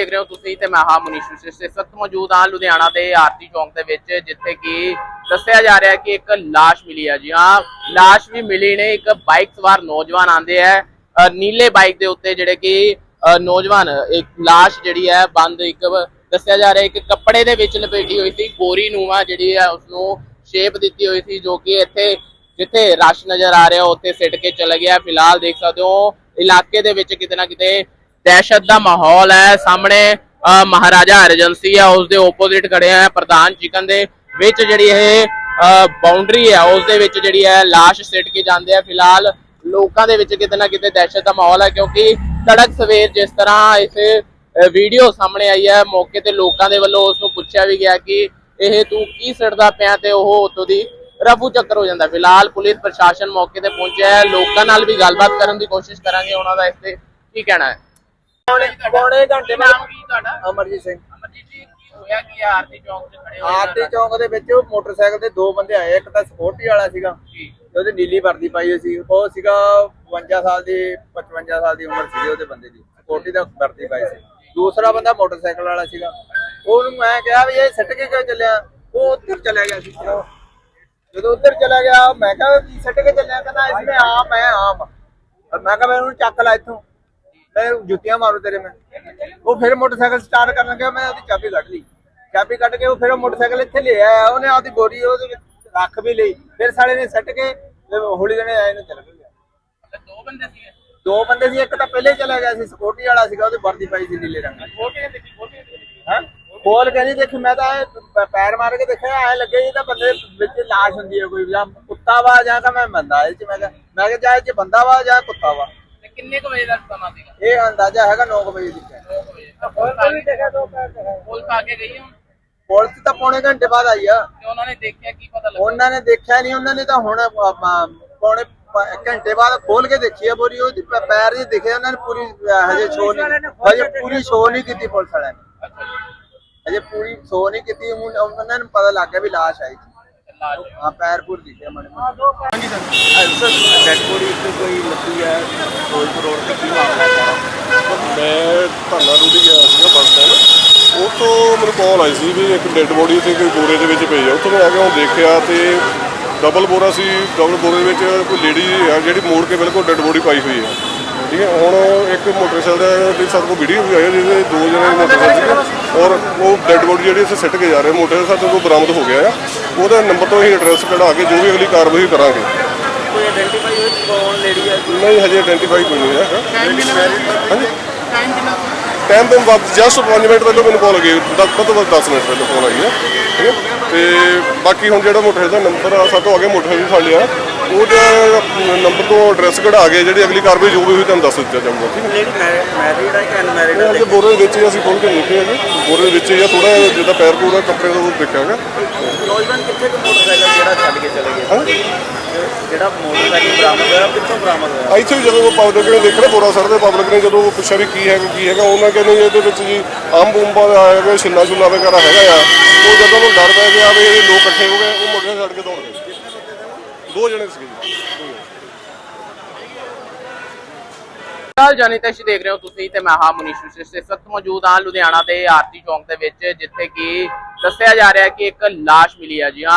ਦੇਖ ਰਹੇ ਹੋ ਤੁਸੀਂ ਤੇ ਮੈਂ ਹਾਂ ਮਨੀਸ਼ ਵਿਸ਼ੇਸ਼। ਇਸ ਵਕਤ ਮੌਜੂਦ ਹਾਂ ਲੁਧਿਆਣਾ ਦੇ ਆਰਤੀ ਚੌਂਕ ਦੇ ਵਿੱਚ, ਜਿੱਥੇ ਕਿ ਦੱਸਿਆ ਜਾ ਰਿਹਾ ਹੈ ਕਿ ਇੱਕ ਲਾਸ਼ ਮਿਲੀ ਹੈ। ਜੀ ਹਾਂ, ਲਾਸ਼ ਵੀ ਮਿਲੀ ਨੇ। ਇੱਕ ਬਾਈਕ ਸਵਾਰ ਨੌਜਵਾਨ ਆਂਦੇ ਹੈ ਨੀਲੇ ਬਾਈਕ ਦੇ ਉੱਤੇ ਜਿਹੜੇ ਕਿ ਨੌਜਵਾਨ, ਇੱਕ ਲਾਸ਼ ਜਿਹੜੀ ਹੈ, ਬੰਦ ਇੱਕ ਦੱਸਿਆ ਜਾ ਰਿਹਾ ਹੈ। ਕਿ ਕੱਪੜੇ ਦੇ ਵਿੱਚ ਲਪੇਟੀ ਹੋਈ ਸੀ। ਗੋਰੀ ਨੂੰਵਾ ਜਿਹੜੀ ਹੈ ਉਸ ਨੂੰ ਸ਼ੇਪ ਦਿੱਤੀ ਹੋਈ ਸੀ, ਜੋ ਕਿ ਇੱਥੇ, ਜਿੱਥੇ ਰਸ਼ ਨਜ਼ਰ ਆ ਰਿਹਾ, ਉੱਥੇ ਸਿੱਟ ਕੇ ਚਲਾ ਗਿਆ। ਫਿਲਹਾਲ ਦੇਖ ਸਕਦੇ ਹੋ, ਇਲਾਕੇ ਦੇ ਵਿੱਚ ਕਿਤੇ ਨਾ ਕਿਤੇ ਦਹਿਸ਼ਤ ਦਾ ਮਾਹੌਲ ਹੈ ਸਾਹਮਣੇ ਅ, ਮਹਾਰਾਜਾ ਏਜੰਸੀ ਹੈ ਉਸ ਦੇ ਓਪੋਜ਼ਿਟ ਖੜੇ ਆ ਪ੍ਰਧਾਨ ਚਿਕਨ ਦੇ ਵਿੱਚ ਜਿਹੜੀ ਇਹ ਬਾਉਂਡਰੀ ਹੈ ਉਸ ਦੇ ਵਿੱਚ ਜਿਹੜੀ ਹੈ ਲਾਸ਼ ਸਿੱਟ ਕੇ ਜਾਂਦੇ ਆ ਫਿਲਹਾਲ ਲੋਕਾਂ ਦੇ ਵਿੱਚ ਕਿਤੇ ਨਾ ਕਿਤੇ ਦਹਿਸ਼ਤ ਦਾ ਮਾਹੌਲ ਹੈ ਕਿਉਂਕਿ ਸੜਕ ਸਵੇਰ ਜਿਸ ਤਰ੍ਹਾਂ ਇਸ ਵੀਡੀਓ ਸਾਹਮਣੇ ਆਈ ਹੈ ਮੌਕੇ ਤੇ ਲੋਕਾਂ ਦੇ ਵੱਲੋਂ ਉਸ ਨੂੰ ਪੁੱਛਿਆ ਵੀ ਗਿਆ ਕਿ ਇਹ ਤੂੰ ਕੀ ਸਿੱਟਦਾ ਪਿਆ ਤੇ ਉਹ ਉਤੋਂ ਦੀ ਰਫੂ ਚੱਕਰ ਹੋ ਜਾਂਦਾ ਫਿਲਹਾਲ ਪੁਲਿਸ ਪ੍ਰਸ਼ਾਸਨ ਮੌਕੇ ਤੇ ਪਹੁੰਚਿਆ ਹੈ ਲੋਕਾਂ ਨਾਲ ਵੀ ਗੱਲਬਾਤ ਕਰਨ ਦੀ ਕੋਸ਼ਿਸ਼ ਕਰਾਂਗੇ ਉਹਨਾਂ ਦਾ ਇਸ ਤੇ ਕੀ ਕਹਿਣਾ ਹੈ ਪੌਣੇ ਪੌਣੇ ਘੰਟੇ ਨਾਮ ਕੀ ਤੁਹਾਡਾ? ਅਮਰਜੀਤ ਸਿੰਘ। ਅਮਰਜੀਤ ਜੀ ਕੀ ਹੋਇਆ? ਕੀ ਹੈ ਆਰਤੀ ਚੌਂਕ 'ਚ ਖੜੇ ਹੋਏ ਆਰਤੀ ਚੌਂਕ ਦੇ ਵਿੱਚ ਉਹ ਮੋਟਰਸਾਈਕਲ ਤੇ ਦੋ ਬੰਦੇ ਆਏ ਇੱਕ ਤਾਂ ਸਪੋਰਟੀ ਵਾਲਾ ਸੀਗਾ ਜੀ। ਤੇ ਉਹਦੀ ਨੀਲੀ ਵਰਦੀ ਪਾਈ ਹੋਈ ਸੀ। ਉਹ ਸੀਗਾ 52 ਸਾਲ ਦੀ 55 ਸਾਲ ਦੀ ਉਮਰ ਸੀ ਉਹਦੇ ਬੰਦੇ ਦੀ। ਸਪੋਰਟੀ ਦਾ ਵਰਦੀ ਪਾਈ ਸੀ। ਦੂਸਰਾ ਬੰਦਾ ਮੋਟਰਸਾਈਕਲ ਵਾਲਾ ਸੀਗਾ। ਉਹਨੂੰ ਮੈਂ ਕਿਹਾ ਵੀ ਇਹ ਸਿੱਟ ਕੇ ਕਿਉਂ ਚੱਲਿਆ? ਉਹ ਉੱਧਰ ਚਲਾ ਗਿਆ ਸੀ। ਜਦੋਂ ਉੱਧਰ ਚਲਾ ਗਿਆ ਮੈਂ ਕਿਹਾ ਵੀ ਸਿੱਟ ਕੇ ਚੱਲਿਆ ਕਹਿੰਦਾ ਇਸਨੇ ਆਮ ਹੈ ਆਮ। ਮੈਂ ਕਿਹਾ ਮੈਂ ਉਹਨੂੰ ਚੱਕ ਲਾ ਇੱਥੋਂ। ਜੁੱਤੀਆਂ ਮਾਰੂ ਤੇਰੇ ਮੈਂ। ਉਹ ਫਿਰ ਮੋਟਰਸਾਈਕਲ ਸਟਾਰਟ ਕਰਨ ਲੱਗਿਆ ਮੈਂ ਉਹਦੀ ਚਾਬੀ ਕੱਢ ਲਈ। ਚਾਬੀ ਕੱਢ ਕੇ ਉਹ ਫਿਰ ਉਹ ਮੋਟਰਸਾਈਕਲ ਇੱਥੇ ਲੈ ਆਇਆ ਉਹਨੇ ਆਪਦੀ ਬੋਰੀ ਉਹਦੇ ਵਿੱਚ ਰੱਖ ਵੀ ਲਈ। ਫਿਰ ਸਾਲੇ ਨੇ ਸੱਟ ਕੇ ਹੌਲੀ ਜਣੇ ਆਏ ਨੂੰ ਚਲ ਗਿਆ ਦੋ ਬੰਦੇ ਸੀਗੇ? ਦੋ ਬੰਦੇ ਸੀ ਇੱਕ ਤਾਂ ਪਹਿਲੇ ਚਲਾ ਗਿਆ ਸੀ ਸਕਿਉਰਟੀ ਵਾਲਾ ਸੀਗਾ ਉਹਦੀ ਵਰਦੀ ਪਾਈ ਸੀ ਨੀਲੇ ਰੰਗ ਦੀ। ਛੋਟੇ ਦੇਖੀ ਛੋਟੇ ਹੈ? ਖੋਲ ਕੇ ਨਹੀਂ ਦੇਖੀ ਮੈਂ ਤਾਂ ਇਹ ਪੈਰ ਮਾਰ ਕੇ ਦੇਖਿਆ ਐ ਲੱਗੇ ਇਹ ਤਾਂ ਬੰਦੇ ਵਿੱਚ ਲਾਸ਼ ਹੁੰਦੀ ਹੈ ਕੋਈ ਜਾਂ ਕੁੱਤਾ ਵਾ ਜਾਂ ਤਾਂ ਮੈਂ ਬੰਦਾ ਇਹ ਚ ਮੈਂ ਕਿਹਾ ਮੈਂ ਕਿਹਾ ਜਾਂ ਇਹ ਚ ਬੰਦਾ ਵਾ ਜਾਂ ਕੁੱਤਾ ਵਾ। ਕਿੰਨੇ ਕੁ ਵਜੇ ਦਾ ਸਮਾਂ ਸੀਗਾ? ਇਹ ਅੰਦਾਜ਼ਾ ਹੈਗਾ 9 ਵਜੇ ਦੀ 9 ਵਜੇ ਪੁਲਿਸ ਦੇਖਿਆ ਦੋ ਪੁਲਿਸ ਆ ਕੇ ਗਈ ਹੁਣ? ਪੁਲਿਸ ਤਾਂ ਪੌਣੇ ਘੰਟੇ ਬਾਅਦ ਆਈ ਆ। ਤੇ ਉਹਨਾਂ ਨੇ ਦੇਖਿਆ ਕੀ ਪਤਾ ਲੱਗਾ? ਉਹਨਾਂ ਨੇ ਦੇਖਿਆ ਨਹੀਂ ਉਹਨਾਂ ਨੇ ਤਾਂ ਹੁਣ ਪੌਣੇ ਘੰਟੇ ਬਾਅਦ ਖੋਲ ਕੇ ਦੇਖੀ ਆ ਬੋਰੀ ਉਹਦੀ ਪੈਰ ਜੀ ਦਿਖੇ ਉਹਨਾਂ ਨੇ ਪੂਰੀ ਹਜੇ ਸ਼ੋ ਨਹੀਂ ਹਜੇ ਪੂਰੀ ਸ਼ੋ ਨਹੀਂ ਕੀਤੀ ਪੁਲਿਸ ਵਾਲਿਆਂ ਨੇ। ਅੱਛਾ ਹਜੇ ਪੂਰੀ ਸ਼ੋ ਨਹੀਂ ਕੀਤੀ ਹੁਣ ਉਹਨਾਂ ਨੂੰ ਪਤਾ ਲੱਗ ਗਿਆ ਵੀ ਲਾਸ਼ ਆਈ ਪੈਰ ਪੂਰ ਦਿਖੇ ਮੜੇ ਸਰ। ਡੈਡ ਬੋਡੀ ਇੱਥੇ ਕੋਈ ਲੱਗੀ ਹੈ ਫਿਰੋਜ਼ਪੁਰ ਰੋਡ ਤੇ ਕੀ ਮਾਮਲਾ ਹੈ? ਮੈਂ ਧਾਨਾ ਰੂੜੀ ਗਿਆ ਸੀਗਾ ਬੱਸ ਸਟੈਂਡ। ਉਹ ਤੋਂ ਮੈਨੂੰ ਕਾਲ ਆਈ ਸੀ ਵੀ ਇੱਕ ਡੈੱਡ ਬੋਡੀ ਉੱਥੇ ਕੋਈ ਬੋਰੇ ਦੇ ਵਿੱਚ ਪਈ ਆ। ਉੱਥੋਂ ਮੈਂ ਆ ਕੇ ਉਹ ਦੇਖਿਆ ਤੇ ਡਬਲ ਬੋਰਾ ਸੀ ਡਬਲ ਬੋਰੇ ਦੇ ਵਿੱਚ ਕੋਈ ਲੇਡੀ ਆ ਜਿਹੜੀ ਮੋੜ ਕੇ ਬਿਲਕੁਲ ਡੈੱਡ ਬੋਡੀ ਪਾਈ ਹੋਈ ਹੈ ਠੀਕ ਹੈ ਹੁਣ ਇੱਕ ਮੋਟਰਸਾਈਕਲ ਦਾ ਵੀ ਸਾਡੇ ਕੋਲ ਵੀਡੀਓ ਵੀ ਆਈ ਹੈ ਜਿਹਦੇ ਦੋ ਜਣੇ ਮੋਟਰਸਾਈਕਲ ਸੀ ਔਰ ਉਹ ਡੈੱਡ ਬੋਡੀ ਜਿਹੜੀ ਇੱਥੇ ਸਿੱਟ ਕੇ ਜਾ ਰਹੇ ਮੋਟਰਸਾਈਕਲ ਸਾਡੇ ਕੋਲ ਬਰਾਮਦ ਹੋ ਗਿਆ ਆ। ਉਹਦਾ ਨੰਬਰ ਤੋਂ ਅਸੀਂ ਐਡਰੈਸ ਕਢਾ ਕੇ ਜੋ ਵੀ ਅਗਲੀ ਕਾਰਵਾਈ ਕਰਾਂਗੇ। ਕੋਈ ਆਇਡੈਂਟੀਫਾਈ ਹੋਈ ਕੌਣ ਲੇਡੀ ਹੈ? ਨਹੀਂ ਹਜੇ ਆਇਡੈਂਟੀਫਾਈ ਕੋਈ ਨਹੀਂ ਟਾਈਮ ਕਿੰਨਾ ਹਾਂਜੀ। ਟਾਈਮ ਕਿੰਨਾ ਟਾਈਮ ਤੋਂ ਬਾਅਦ ਜਸਟ 5 ਮਿੰਟ ਪਹਿਲਾਂ ਮੈਨੂੰ ਕਾਲ ਗਈ ਦਸ ਤੋਂ ਬਾਅਦ 10 ਮਿੰਟ ਪਹਿਲਾਂ ਕਾਲ ਆਈ ਹੈ। ਠੀਕ ਹੈ? ਤੇ ਬਾਕੀ ਹੁਣ ਜਿਹੜਾ ਮੋਟਰਸਾਈਕਲ ਦਾ ਨੰਬਰ ਆ ਸਾਡੇ ਤੋਂ ਅੱਗੇ ਮੋਟਰਸਾਈਕਲ ਫੜ ਲਿਆ ਉਹਦਾ ਨੰਬਰ ਤੋਂ ਐਡਰੈਸ ਕਢਾ ਕੇ ਜਿਹੜੀ ਅਗਲੀ ਕਾਰਵਾਈ ਜੋ ਵੀ ਹੋਈ ਤੁਹਾਨੂੰ ਦੱਸ ਦਿੱਤਾ ਜਾਊਗਾ। ਠੀਕ ਹੈ? ਲੇਡੀ ਮੈਰਿਡ ਹੈ ਕਿ ਅਨਮੈਰਿਡ ਹੈ ਬੋਰੇ ਦੇ ਵਿੱਚ ਹੀ ਅਸੀਂ ਖੋਲ ਕੇ ਦੇਖੇ ਹੈਗੇ ਬੋਰੇ ਦੇ ਵਿੱਚ ਆ ਥੋੜਾ ਜਿੱਦਾਂ ਪੈਰ ਪੂਰਾ ਕੱਪੜੇ ਦਾ ਉਹ ਦੇਖਿਆ ਹੈਗਾ ਨੌਜਵਾਨ ਕਿੱਥੇ ਕੋ ਮੋਟਰਸਾਈਕਲ ਜਿਹੜਾ ਛੱਡ ਕੇ ਚਲੇ ਗਏ? ਜਿਹੜਾ ਮੋਟਰਸਾਈਕਲ ਬਰਾਮਦ ਹੋਇਆ ਉਹ ਕਿੱਥੋਂ ਬਰਾਮਦ ਹੋਇਆ? ਇੱਥੇ ਵੀ ਜਦੋਂ ਪਬਲਿਕ ਨੇ ਦੇਖਿਆ ਬੋਰਾ ਸਰ ਦੇ ਪਬਲਿਕ ਨੇ ਜਦੋਂ ਪੁੱਛਿਆ ਵੀ ਕੀ ਹੈਗਾ ਕੀ ਹੈਗਾ ਉਹਨਾਂ ਕਹਿੰਦੇ ਜੀ ਇਹਦੇ ਵਿੱਚ ਜੀ ਅੰਬ ਉੰਬਾਂ ਦਾ ਹੈਗਾ ਛਿੱਲਾ ਛੁੱਲਾ ਵਗੈਰਾ ਹੈਗਾ ਆ। ਉਹ ਜਦੋਂ ਉਹਨੂੰ ਡਰ ਪੈ ਗਿਆ ਵੀ ਇਹ ਲੋਕ ਇਕੱਠੇ ਹੋ ਗਏ ਉਹ ਮੁੰਡੇ ਛੱਡ ਕੇ ਦੌੜ ਗਏ। ਦੋ ਜਣੇ ਸੀਗੇ ਜੀ। ਹਾਲ ਜਾਨੀ ਤਸ਼ ਦੇਖ ਰਹੇ ਹੋ ਤੁਸੀਂ ਤੇ ਮੈਂ ਹਾਂ ਮਨੀਸ਼ ਵਿਸ਼ੇਸ਼ ਵਕਤ ਮੌਜੂਦ ਹਾਂ ਲੁਧਿਆਣਾ ਦੇ ਆਰਤੀ ਚੌਂਕ ਦੇ ਵਿੱਚ ਜਿੱਥੇ ਕਿ ਦੱਸਿਆ ਜਾ ਰਿਹਾ ਹੈ ਕਿ ਇੱਕ ਲਾਸ਼ ਮਿਲੀ ਹੈ ਜੀ। ਹਾਂ